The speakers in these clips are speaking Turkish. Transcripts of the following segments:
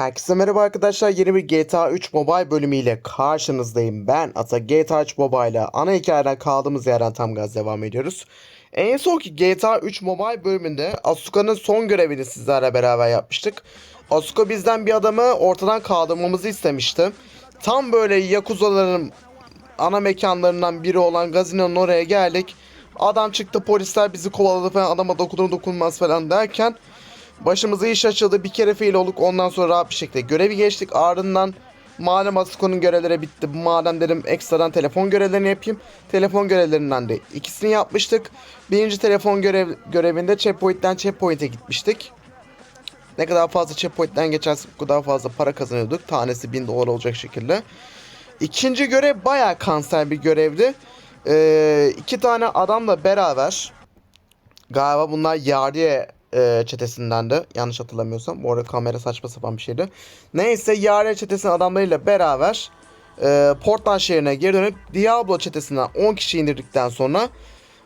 Herkese merhaba arkadaşlar. Yeni bir GTA 3 Mobile bölümüyle karşınızdayım. Ben Ata GTA 3 Mobile ile ana hikayeden kaldığımız yerden tam gaz devam ediyoruz. En son ki GTA 3 Mobile bölümünde Asuka'nın son görevini sizlerle beraber yapmıştık. Asuka bizden bir adamı ortadan kaldırmamızı istemişti. Tam böyle Yakuza'ların ana mekanlarından biri olan Gazino'nun oraya geldik. Adam çıktı polisler bizi kovaladı falan adama dokunur dokunmaz falan derken Başımıza iş açıldı. Bir kere fail olduk. Ondan sonra rahat bir şekilde görevi geçtik. Ardından malum Asuko'nun görevleri bitti. Madem dedim ekstradan telefon görevlerini yapayım. Telefon görevlerinden de ikisini yapmıştık. Birinci telefon görev, görevinde checkpoint'ten checkpoint'e gitmiştik. Ne kadar fazla checkpoint'ten geçersek o kadar fazla para kazanıyorduk. Tanesi 1000 dolar olacak şekilde. İkinci görev bayağı kanser bir görevdi. Ee, iki tane adamla beraber galiba bunlar Yariye e, çetesinden de yanlış hatırlamıyorsam. Bu arada kamera saçma sapan bir şeydi. Neyse Yariye çetesinin adamlarıyla beraber e, Portland şehrine geri dönüp Diablo çetesinden 10 kişi indirdikten sonra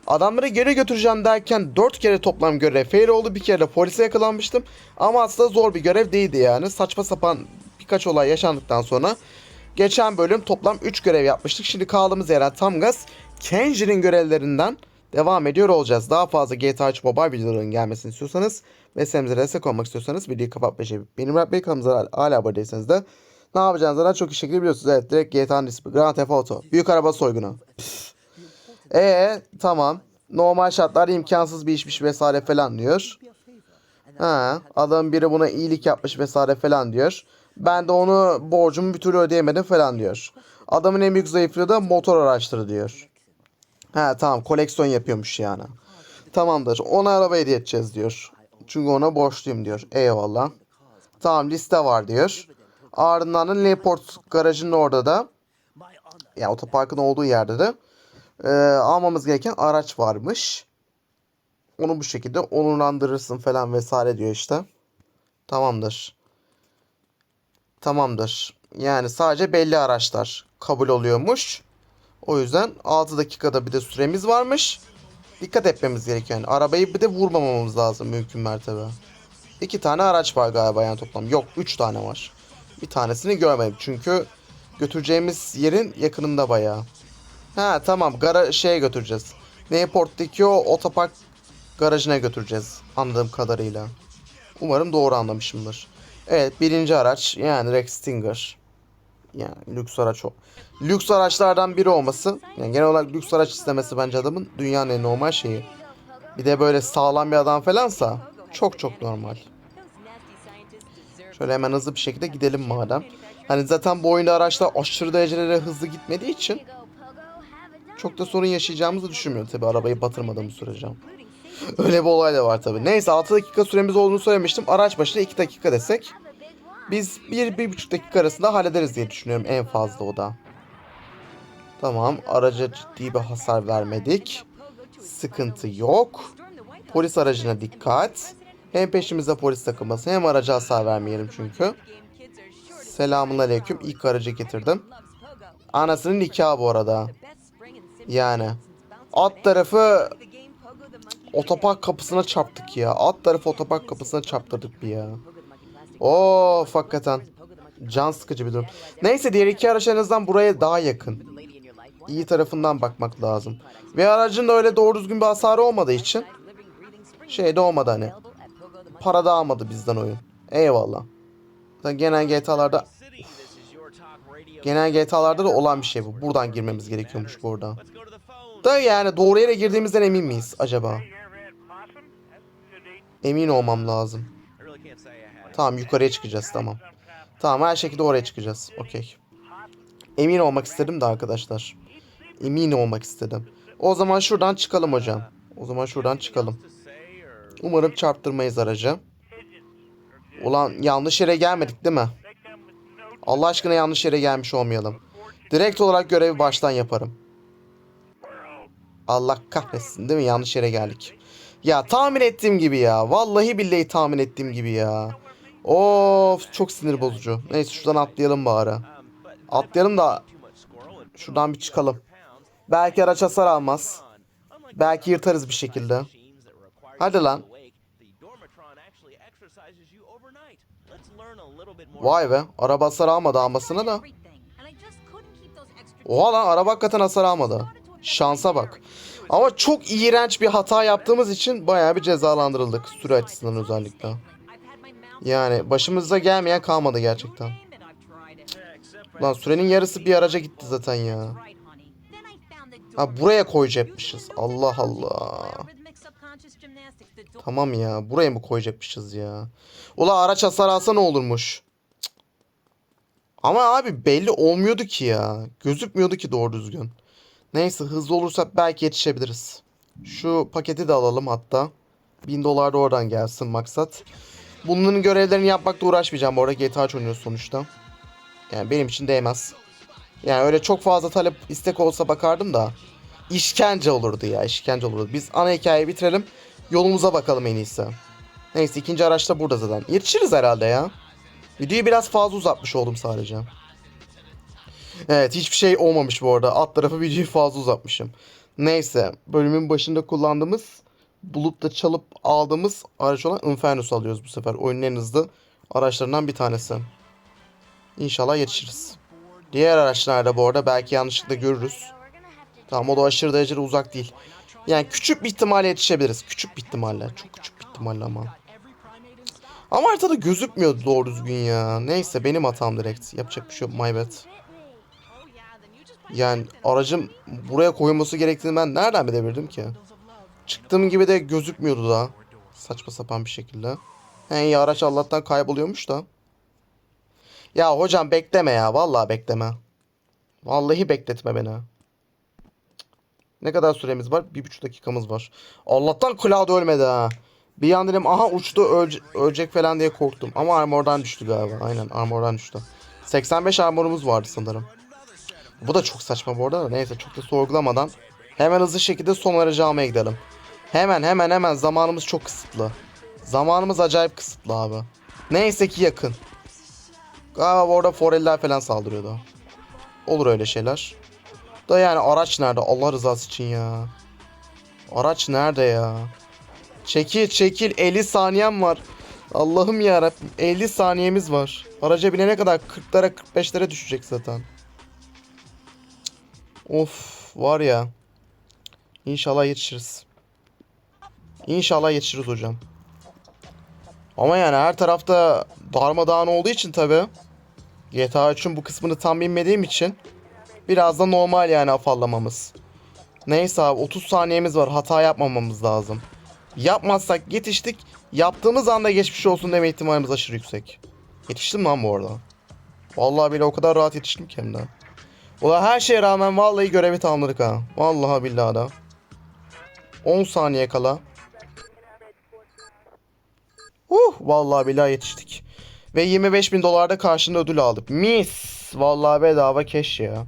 adamları geri götüreceğim derken 4 kere toplam görev fail oldu. Bir kere de polise yakalanmıştım. Ama aslında zor bir görev değildi yani. Saçma sapan birkaç olay yaşandıktan sonra geçen bölüm toplam 3 görev yapmıştık. Şimdi kaldığımız yerden tam gaz Kenji'nin görevlerinden devam ediyor olacağız. Daha fazla GTA 3 Mobile videoların gelmesini istiyorsanız ve senemize destek olmak istiyorsanız videoyu kapatmayı şey. Benim Bey kanalımıza hala abone değilseniz de ne yapacağınızı çok iyi şekilde biliyorsunuz. Evet direkt GTA'nın ismi Grand Theft Auto. Büyük araba soygunu. Ee tamam. Normal şartlar imkansız bir işmiş vesaire falan diyor. Ha, adam biri buna iyilik yapmış vesaire falan diyor. Ben de onu borcumu bir türlü ödeyemedim falan diyor. Adamın en büyük zayıflığı da motor araçları diyor. Ha tamam koleksiyon yapıyormuş yani. Tamamdır ona araba hediye edeceğiz diyor. Çünkü ona borçluyum diyor. Eyvallah. Tamam liste var diyor. Ardından da Leport garajının orada da yani otoparkın olduğu yerde de e, almamız gereken araç varmış. Onu bu şekilde onurlandırırsın falan vesaire diyor işte. Tamamdır. Tamamdır. Yani sadece belli araçlar kabul oluyormuş. O yüzden 6 dakikada bir de süremiz varmış. Dikkat etmemiz gerekiyor yani. Arabayı bir de vurmamamız lazım mümkün mertebe. İki tane araç var galiba yani toplam. Yok üç tane var. Bir tanesini görmedim çünkü götüreceğimiz yerin yakınında bayağı. Ha tamam gara şeye götüreceğiz. Neyport'taki o otopark garajına götüreceğiz anladığım kadarıyla. Umarım doğru anlamışımdır. Evet birinci araç yani Rex Stinger. Yani lüks araç o. Lüks araçlardan biri olması. Yani genel olarak lüks araç istemesi bence adamın dünyanın en normal şeyi. Bir de böyle sağlam bir adam falansa çok çok normal. Şöyle hemen hızlı bir şekilde gidelim madem. Hani zaten bu oyunda araçlar aşırı derecelere hızlı gitmediği için çok da sorun yaşayacağımızı düşünmüyorum tabi arabayı batırmadığımız sürece. Öyle bir olay da var tabi. Neyse 6 dakika süremiz olduğunu söylemiştim. Araç başına 2 dakika desek. Biz 1-1,5 dakika arasında hallederiz diye düşünüyorum en fazla o da. Tamam araca ciddi bir hasar vermedik. Sıkıntı yok. Polis aracına dikkat. Hem peşimizde polis takılması hem araca hasar vermeyelim çünkü. Selamun aleyküm. İlk aracı getirdim. Anasının nikahı bu arada. Yani. Alt tarafı otopark kapısına çarptık ya. Alt tarafı otopark kapısına çarptırdık bir ya. Of hakikaten. Can sıkıcı bir durum. Neyse diğer iki araç en azından buraya daha yakın. İyi tarafından bakmak lazım. Ve aracın da öyle doğru düzgün bir hasarı olmadığı için şey de olmadı hani. Para da almadı bizden oyun. Eyvallah. Zaten genel GTA'larda genel GTA'larda da olan bir şey bu. Buradan girmemiz gerekiyormuş burada. Da yani doğru yere girdiğimizden emin miyiz acaba? Emin olmam lazım. Tamam yukarıya çıkacağız tamam. Tamam her şekilde oraya çıkacağız. Okey. Emin olmak istedim de arkadaşlar. Emin olmak istedim. O zaman şuradan çıkalım hocam. O zaman şuradan çıkalım. Umarım çarptırmayız aracı. Ulan yanlış yere gelmedik değil mi? Allah aşkına yanlış yere gelmiş olmayalım. Direkt olarak görevi baştan yaparım. Allah kahretsin değil mi? Yanlış yere geldik. Ya tahmin ettiğim gibi ya. Vallahi billahi tahmin ettiğim gibi ya. Of çok sinir bozucu. Neyse şuradan atlayalım bari. Atlayalım da şuradan bir çıkalım. Belki araç hasar almaz. Belki yırtarız bir şekilde. Hadi lan. Vay be. Araba hasar almadı almasına da. Oha lan araba hakikaten hasar almadı. Şansa bak. Ama çok iğrenç bir hata yaptığımız için bayağı bir cezalandırıldık. Süre açısından özellikle. Yani başımıza gelmeyen kalmadı gerçekten. Lan sürenin yarısı bir araca gitti zaten ya. Ha buraya koyacakmışız. Allah Allah. Tamam ya buraya mı koyacakmışız ya? Ula araç hasar alsa ne olurmuş? Ama abi belli olmuyordu ki ya. Gözükmüyordu ki doğru düzgün. Neyse hızlı olursak belki yetişebiliriz. Şu paketi de alalım hatta. 1000 dolar da oradan gelsin maksat. Bunların görevlerini yapmakla uğraşmayacağım bu arada GTA oynuyoruz sonuçta. Yani benim için değmez. Yani öyle çok fazla talep istek olsa bakardım da. işkence olurdu ya işkence olurdu. Biz ana hikayeyi bitirelim. Yolumuza bakalım en iyisi. Neyse ikinci araç da burada zaten. Yetişiriz herhalde ya. Videoyu biraz fazla uzatmış oldum sadece. Evet hiçbir şey olmamış bu arada. Alt tarafı videoyu fazla uzatmışım. Neyse bölümün başında kullandığımız bulup da çalıp aldığımız araç olan Infernus alıyoruz bu sefer. Oyunun en hızlı araçlarından bir tanesi. İnşallah yetişiriz. Diğer araçlarda bu arada belki yanlışlıkla görürüz. Tamam o da aşırı derecede uzak değil. Yani küçük bir ihtimalle yetişebiliriz. Küçük bir ihtimalle. Çok küçük bir ihtimalle ama. Ama haritada gözükmüyordu doğru düzgün ya. Neyse benim hatam direkt. Yapacak bir şey yok. My bad. Yani aracım buraya koyulması gerektiğini ben nereden bilebilirdim ki? Çıktığım gibi de gözükmüyordu da. Saçma sapan bir şekilde. En iyi araç Allah'tan kayboluyormuş da. Ya hocam bekleme ya. Vallahi bekleme. Vallahi bekletme beni. Ne kadar süremiz var? Bir buçuk dakikamız var. Allah'tan Cloud ölmedi ha. Bir an dedim aha uçtu ölce- ölecek falan diye korktum. Ama armordan düştü galiba. Aynen armordan düştü. 85 armorumuz vardı sanırım. Bu da çok saçma bu arada da. Neyse çok da sorgulamadan. Hemen hızlı şekilde son aracı almaya gidelim. Hemen hemen hemen zamanımız çok kısıtlı. Zamanımız acayip kısıtlı abi. Neyse ki yakın. Galiba orada foreller falan saldırıyordu. Olur öyle şeyler. Da yani araç nerede? Allah rızası için ya. Araç nerede ya? Çekil çekil 50 saniyem var. Allah'ım ya 50 saniyemiz var. Araca binene kadar 40'lara 45'lere düşecek zaten. Of var ya. İnşallah yetişiriz. İnşallah yetişiriz hocam. Ama yani her tarafta darmadağın olduğu için tabi. GTA 3'ün bu kısmını tam bilmediğim için biraz da normal yani afallamamız. Neyse abi 30 saniyemiz var. Hata yapmamamız lazım. Yapmazsak yetiştik. Yaptığımız anda geçmiş olsun deme ihtimalimiz aşırı yüksek. Yetiştim lan bu arada. Vallahi bile o kadar rahat yetiştim ki hem de. Ulan her şeye rağmen vallahi görevi tamamladık ha. Vallahi billahi da. 10 saniye kala. Uh, vallahi billahi yetiştik. Ve 25 bin dolarda karşında ödül aldık. Mis. Vallahi bedava keş ya.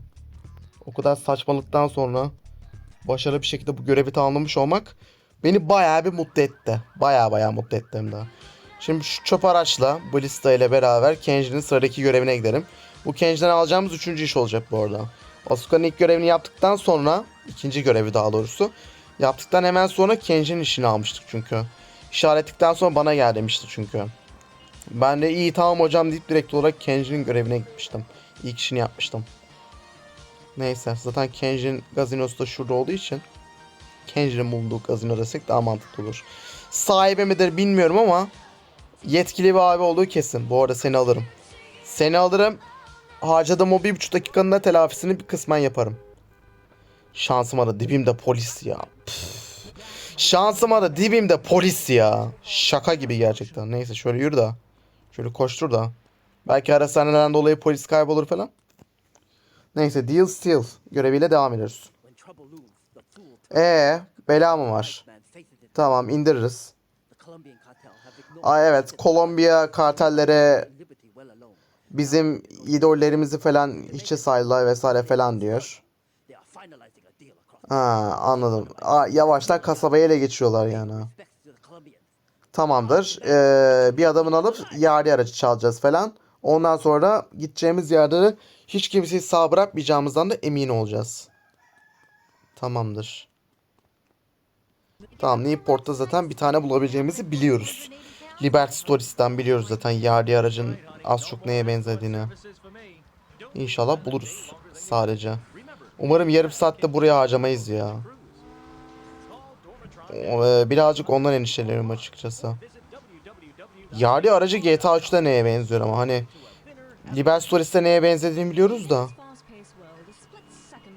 O kadar saçmalıktan sonra başarılı bir şekilde bu görevi tamamlamış olmak beni bayağı bir mutlu etti. Bayağı bayağı mutlu etti hem de. Şimdi şu çöp araçla Blista ile beraber Kenji'nin sıradaki görevine gidelim. Bu Kenji'den alacağımız üçüncü iş olacak bu arada. Asuka'nın ilk görevini yaptıktan sonra, ikinci görevi daha doğrusu. Yaptıktan hemen sonra Kenji'nin işini almıştık çünkü. İşaretlikten sonra bana gel demişti çünkü. Ben de iyi tamam hocam deyip direkt olarak Kenji'nin görevine gitmiştim. İlk işini yapmıştım. Neyse zaten Kenji'nin gazinosu da şurada olduğu için Kenji'nin bulunduğu gazino desek daha mantıklı olur. Sahibi midir bilmiyorum ama yetkili bir abi olduğu kesin. Bu arada seni alırım. Seni alırım. Harcadığım o bir buçuk dakikanın da telafisini bir kısmen yaparım. Şansıma da dibimde polis ya. Püf. Şansıma da dibimde polis ya. Şaka gibi gerçekten. Neyse şöyle yürü da. Şöyle koştur da. Belki araçhaneden dolayı polis kaybolur falan. Neyse deal still göreviyle devam ediyoruz. Ee, bela mı var? Tamam indiririz. Aa evet Kolombiya kartellere bizim idollerimizi falan hiçe saydılar vesaire falan diyor. Ha anladım. Aa, yavaştan kasabayı ele geçiriyorlar yani. Tamamdır. Ee, bir adamın alıp yari aracı çalacağız falan. Ondan sonra gideceğimiz yerde hiç kimseyi sağ bırakmayacağımızdan da emin olacağız. Tamamdır. Tamam Newport'ta zaten bir tane bulabileceğimizi biliyoruz. Liberty Stories'ten biliyoruz zaten yerli aracın az çok neye benzediğini. İnşallah buluruz sadece. Umarım yarım saatte buraya harcamayız ya. E, Birazcık ondan endişeleniyorum açıkçası. Yerli aracı GTA 3'te neye benziyor ama hani Liberty Stories'te neye benzediğini biliyoruz da.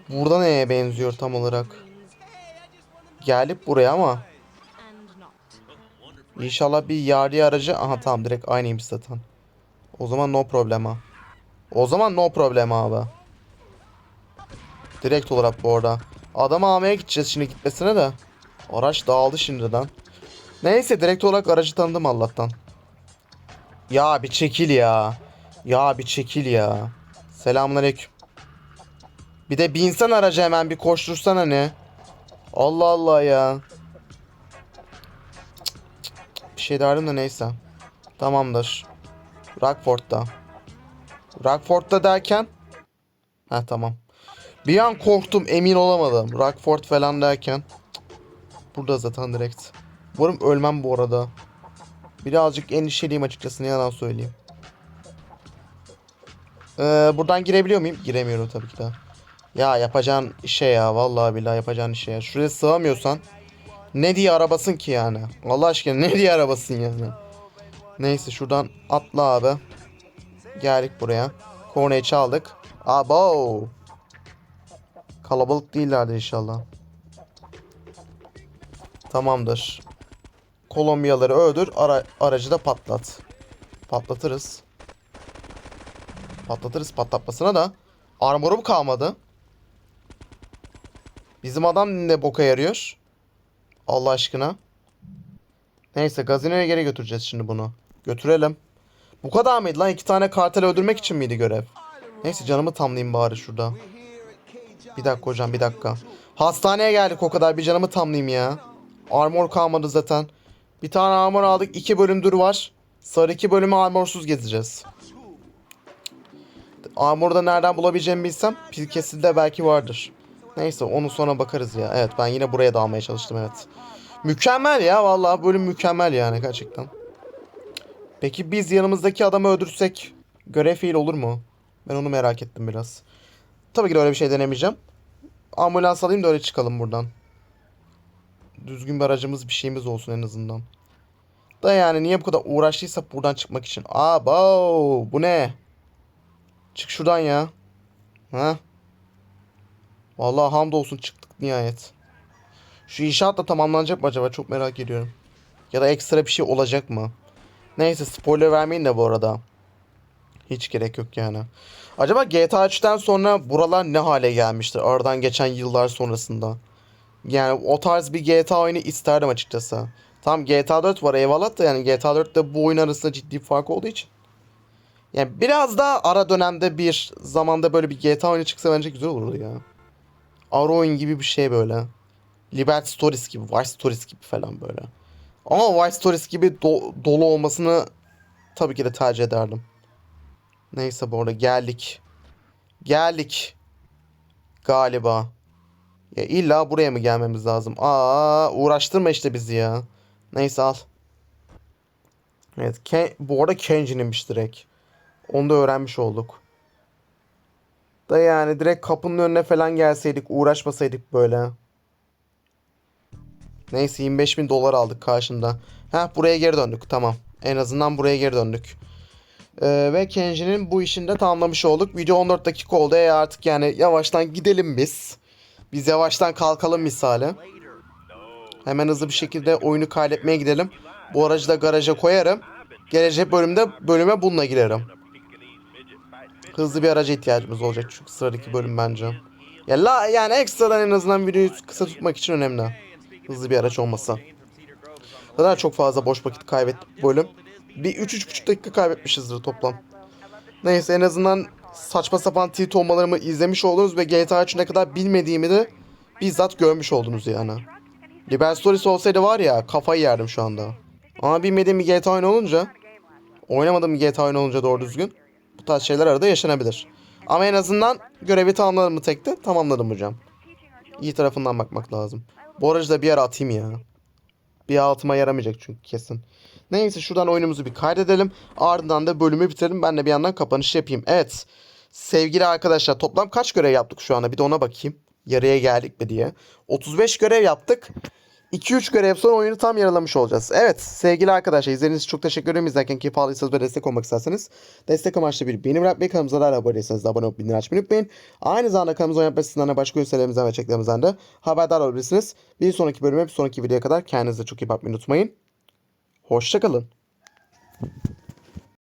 Burada neye benziyor tam olarak? Gelip buraya ama İnşallah bir yari aracı. Aha tamam direkt aynıymış zaten. O zaman no problema. O zaman no problema abi. Direkt olarak bu arada. Adamı almaya gideceğiz şimdi gitmesine de. Araç dağıldı şimdiden. Neyse direkt olarak aracı tanıdım Allah'tan. Ya bir çekil ya. Ya bir çekil ya. Selamünaleyküm. Bir de binsen araca hemen bir koştursana ne? Allah Allah ya. Bir şey derdim de neyse. Tamamdır. Rockford'da. Rockford'da derken? Ha tamam. Bir an korktum emin olamadım. Rockford falan derken. Burada zaten direkt. Umarım ölmem bu arada. Birazcık endişeliyim açıkçası ne yalan söyleyeyim. Ee, buradan girebiliyor muyum? Giremiyorum tabii ki de. Ya yapacağın işe ya. Vallahi billahi yapacağın işe ya. Şuraya sığamıyorsan ne diye arabasın ki yani? Allah aşkına ne diye arabasın yani? Neyse şuradan atla abi. Geldik buraya. Korneyi çaldık. Abo. Kalabalık değillerdir inşallah. Tamamdır. Kolombiyaları öldür. Ara aracı da patlat. Patlatırız. Patlatırız patlatmasına da. Armorum kalmadı. Bizim adam ne boka yarıyor? Allah aşkına. Neyse gazinoya geri götüreceğiz şimdi bunu. Götürelim. Bu kadar mıydı lan? İki tane kartel öldürmek için miydi görev? Neyse canımı tamlayayım bari şurada. Bir dakika hocam bir dakika. Hastaneye geldik o kadar bir canımı tamlayayım ya. Armor kalmadı zaten. Bir tane armor aldık. iki bölümdür var. Sarı iki bölümü armorsuz gezeceğiz. Armor'u da nereden bulabileceğimi bilsem pil kesilde belki vardır. Neyse onu sonra bakarız ya. Evet ben yine buraya da almaya çalıştım evet. Mükemmel ya vallahi bölüm mükemmel yani gerçekten. Peki biz yanımızdaki adamı öldürsek görev fiil olur mu? Ben onu merak ettim biraz. Tabii ki de öyle bir şey denemeyeceğim. Ambulans alayım da öyle çıkalım buradan. Düzgün bir aracımız bir şeyimiz olsun en azından. Da yani niye bu kadar uğraştıysak buradan çıkmak için. Abo bu ne? Çık şuradan ya. Ha? Vallahi hamdolsun çıktık nihayet. Şu inşaat da tamamlanacak mı acaba? Çok merak ediyorum. Ya da ekstra bir şey olacak mı? Neyse spoiler vermeyin de bu arada. Hiç gerek yok yani. Acaba GTA 3'ten sonra buralar ne hale gelmiştir? Aradan geçen yıllar sonrasında. Yani o tarz bir GTA oyunu isterdim açıkçası. Tam GTA 4 var eyvallah da yani GTA 4'te bu oyun arasında ciddi bir fark olduğu için. Yani biraz daha ara dönemde bir zamanda böyle bir GTA oyunu çıksa bence güzel olurdu ya. Ara oyun gibi bir şey böyle. Liberty Stories gibi, Vice Stories gibi falan böyle. Ama Vice Stories gibi do- dolu olmasını tabii ki de tercih ederdim. Neyse bu arada geldik. Geldik. Galiba. Ya illa buraya mı gelmemiz lazım? Aa uğraştırma işte bizi ya. Neyse al. Evet Ken- bu arada Kenji'ninmiş direkt. Onu da öğrenmiş olduk. Da yani direkt kapının önüne falan gelseydik uğraşmasaydık böyle. Neyse 25 bin dolar aldık karşında. Ha buraya geri döndük tamam. En azından buraya geri döndük. Ee, ve Kenji'nin bu işini de tamamlamış olduk. Video 14 dakika oldu. E artık yani yavaştan gidelim biz. Biz yavaştan kalkalım misali. Hemen hızlı bir şekilde oyunu kaydetmeye gidelim. Bu aracı da garaja koyarım. Gelecek bölümde bölüme bununla girerim. Hızlı bir araca ihtiyacımız olacak çünkü sıradaki bölüm bence. Ya la, yani ekstradan en azından videoyu kısa tutmak için önemli. Hızlı bir araç olmasa. Zaten çok fazla boş vakit kaybettik bölüm. Bir 3-3,5 dakika kaybetmişizdir toplam. Neyse en azından saçma sapan tweet olmalarımı izlemiş oldunuz ve GTA 3'ü ne kadar bilmediğimi de bizzat görmüş oldunuz yani. Liberty Stories olsaydı var ya kafayı yerdim şu anda. Ama bilmediğim bir GTA oyunu olunca oynamadığım bir GTA oyunu olunca doğru düzgün bu tarz şeyler arada yaşanabilir. Ama en azından görevi tamamladım mı tekte? Tamamladım hocam. İyi tarafından bakmak lazım. Bu aracı da bir yere atayım ya. Bir altıma yaramayacak çünkü kesin. Neyse şuradan oyunumuzu bir kaydedelim. Ardından da bölümü bitirelim. Ben de bir yandan kapanış yapayım. Evet. Sevgili arkadaşlar toplam kaç görev yaptık şu anda? Bir de ona bakayım. Yarıya geldik mi diye. 35 görev yaptık. 2-3 görev sonra oyunu tam yaralamış olacağız. Evet sevgili arkadaşlar izlediğiniz için çok teşekkür ederim. İzlerken keyif aldıysanız ve destek olmak isterseniz destek amaçlı bir beğeni bırakmayı kanalımıza da abone değilseniz de abone olup bildirim açmayı unutmayın. Aynı zamanda kanalımıza oynatma sitesinden de başka gösterilerimizden ve çeklerimizden de haberdar olabilirsiniz. Bir sonraki bölüme bir sonraki videoya kadar kendinize çok iyi bakmayı unutmayın. Hoşçakalın.